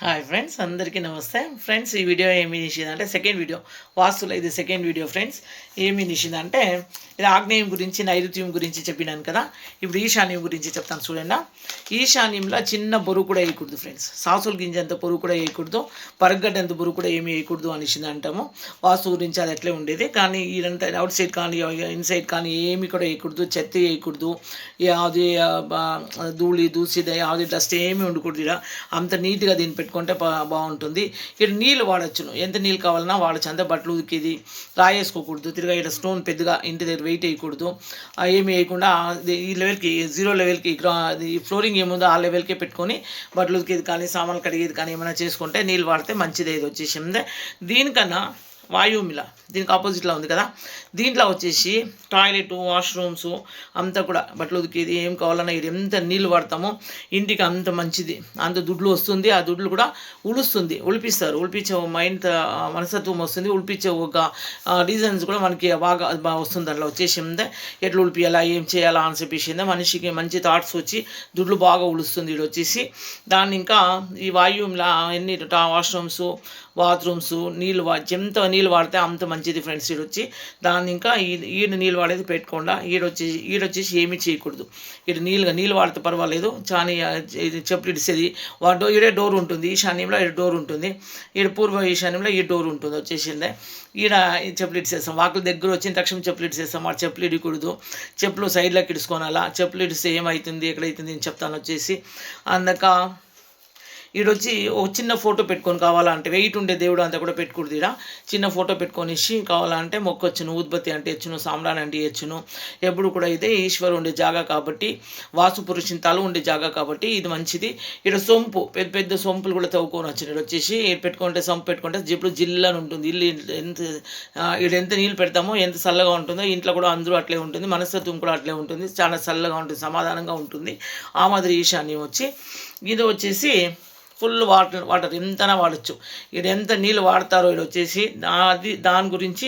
Hi friends అందరికీ నమస్తే. Friends ఈ వీడియో ఏమి నిషిందంటే సెకండ్ వీడియో వాస్తులో ఇది సెకండ్ వీడియో ఫ్రెండ్స్ ఏమి నిషిందంటే ఇది ఆగ్నేయం గురించి నైరుత్యం గురించి చెప్పినాను కదా. ఇప్పుడు ఈశాన్యం గురించి చెప్తాను చూడండి. ఈశాన్యంలో చిన్న బరువు కూడా వేయకూడదు ఫ్రెండ్స్ సాసుల గింజ అంత బరువు కూడా వేయకూడదు. పరగడ్డ అంత బరువు కూడా ఏమి వేయకూడదు అనేసింది అంటాము. వాస్తు గురించి అది అట్లే ఉండేది. కానీ ఇదంతా అవుట్ సైడ్ కానీ ఇన్సైడ్ కానీ ఏమి కూడా వేయకూడదు. చెత్త వేయకూడదు. యాది ధూళి దూసిద యాది డస్ట్ ఏమి ఉండకూడదు అంత నీట్గా దీన్ని పెట్టుకుంటే బా- బాగుంటుంది. ఇక్కడ నీళ్ళు వాడచ్చును. ఎంత నీళ్ళు కావాలన్నా వాడచ్చు అంతే బట్టలు ఉదికేది రాయేసుకోకూడదు. తిరిగా ఇక్కడ స్టోన్ పెద్దగా ఇంటి దగ్గర వెయిట్ వేయకూడదు. ఏమి వేయకుండా ఈ లెవెల్కి జీరో లెవెల్కి ఫ్లోరింగ్ ఏముందో ఆ లెవెల్కే పెట్టుకొని బట్టలు ఉదికేది కానీ సామాన్లు కడిగేది కానీ ఏమైనా చేసుకుంటే నీళ్ళు వాడితే మంచిది. ఇది వచ్చేసింది. దీనికన్నా వాయుమిల దీనికి ఆపోజిట్లో ఉంది కదా. దీంట్లో వచ్చేసి టాయిలెట్ వాష్రూమ్స్ అంతా కూడా బట్టలు ఉతికేది ఏం కావాలన్నా ఇది ఎంత నీళ్ళు వాడతామో ఇంటికి అంత మంచిది. అంత దుడ్లు వస్తుంది. ఆ దుడ్లు కూడా ఉలుస్తుంది. ఉలిపిస్తారు. ఉలిపించే ఒక మైండ్ మనసత్వం మనస్తత్వం వస్తుంది. ఉలిపించే ఒక రీజన్స్ కూడా మనకి బాగా బాగా వస్తుంది. దాంట్లో వచ్చేసిందే ఎట్లా ఉలిపియాలా? ఏం చేయాలా? అని చెప్పేసిందే మనిషికి మంచి థాట్స్ వచ్చి దుడ్లు బాగా ఉలుస్తుంది. ఇది వచ్చేసి దాన్ని ఇంకా ఈ వాయువులా ఎన్ని వాష్రూమ్స్ బాత్రూమ్స్ నీళ్ళు ఎంత ఎంత నీళ్ళు వాడితే అంత మంచిది ఫ్రెండ్స్ ఈడొచ్చి. దాన్ని ఇంకా ఈడ నీళ్ళు వాడేది పెట్టకుండా. ఈడొచ్చేసి ఈడొచ్చేసి ఏమీ చేయకూడదు. ఈడ నీళ్ళుగా నీళ్ళు వాడితే పర్వాలేదు. చాలా చెప్పులు ఇడిసేది. వాడు ఈడే డోర్ ఉంటుంది. ఈశాన్యంలో ఈడ డోర్ ఉంటుంది. ఈడ పూర్వ ఈశాన్యంలో ఈ డోర్ ఉంటుంది వచ్చేసిందే. ఈడ ఈ చెప్పులు ఇడిసేస్తాం. వాకుల దగ్గర వచ్చిన తక్షణం చెప్పులు ఇడిసేస్తాం. వాడు చెప్పులు ఇడకూడదు చెప్పులు సైడ్లోకి ఇడుచుకోనాలా. చెప్పులు ఇడిస్తే ఏమవుతుంది ఎక్కడైతుంది? అని చెప్తాను వచ్చేసి. అందక ఈడొచ్చి ఒక చిన్న ఫోటో పెట్టుకొని కావాలంటే వెయిట్ ఉండే దేవుడు అంతా కూడా పెట్టుకూడదు ఈడ చిన్న ఫోటో పెట్టుకొనిసి కావాలంటే మొక్కొచ్చును ఉత్పత్తి అంటే ఇచ్చును సామ్రాన్ అంటే ఇచ్చును. ఎప్పుడు కూడా ఇదే ఈశ్వరు ఉండే జాగా కాబట్టి వాసు పురుషుని తల ఉండే జాగా కాబట్టి ఇది మంచిది. ఇక్కడ సొంపు పెద్ద పెద్ద సొంపులు కూడా తవ్వుకొని వచ్చిన ఈడ వచ్చేసి పెట్టుకుంటే సొంపు పెట్టుకుంటే జిప్పుడు జిల్లని ఉంటుంది. ఇల్లు ఎంత ఇక్కడ ఎంత నీళ్ళు పెడతామో ఎంత చల్లగా ఉంటుందో ఇంట్లో కూడా అందరూ అట్లే ఉంటుంది. మనస్తత్వం కూడా అట్లే ఉంటుంది. చాలా చల్లగా ఉంటుంది సమాధానంగా ఉంటుంది. ఆ మాదిరి ఈశాన్యం వచ్చి ఇది వచ్చేసి ఫుల్ వాటర్ వాటర్ ఎంతనా వాడచ్చు. ఇక్కడ ఎంత నీళ్ళు వాడతారో ఇది వచ్చేసి అది దాని గురించి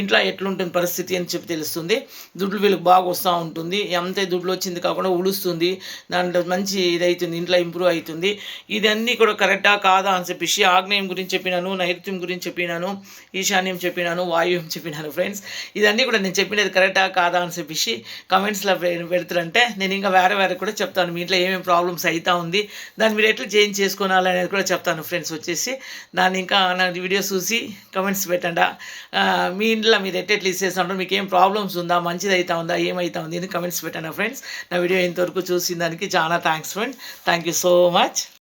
ఇంట్లో ఎట్లుంటుంది పరిస్థితి అని చెప్పి తెలుస్తుంది. దుడ్లు వీళ్ళకి బాగా వస్తూ ఉంటుంది. ఎంత దుడ్లు వచ్చింది కాకుండా ఉడుస్తుంది. దాంట్లో మంచి ఇది అవుతుంది ఇంట్లో ఇంప్రూవ్ అవుతుంది. ఇదన్నీ కూడా కరెక్టా కాదా అని చెప్పేసి ఆగ్నేయం గురించి చెప్పినాను నైరుత్యం గురించి చెప్పినాను ఈశాన్యం చెప్పినాను వాయువ్యం చెప్పినాను ఫ్రెండ్స్. ఇదన్నీ కూడా నేను చెప్పినది కరెక్టా కాదా అని చెప్పేసి కమెంట్స్లో పెడతారంటే నేను ఇంకా వేరే వేరే కూడా చెప్తాను. మీ ఇంట్లో ఏమేమి ప్రాబ్లమ్స్ అవుతా ఉంది దాన్ని మీరు ఎట్లా చేంజ్ చేసుకోవాలి అనేది కూడా చెప్తాను ఫ్రెండ్స్ వచ్చేసి. దాన్ని ఇంకా నా వీడియో చూసి కమెంట్స్ పెట్టండి. మీ ఇంట్లో మీరు ఎట్టెట్లు ఇచ్చేస్తుంటారు మీకు ఏం ప్రాబ్లమ్స్ ఉందా? మంచిది అవుతా ఉందా? ఏమవుతా ఉంది? అని కమెంట్స్ పెట్టండి ఫ్రెండ్స్. నా వీడియో ఇంతవరకు చూసిన దానికి చాలా thanks friend thank you so much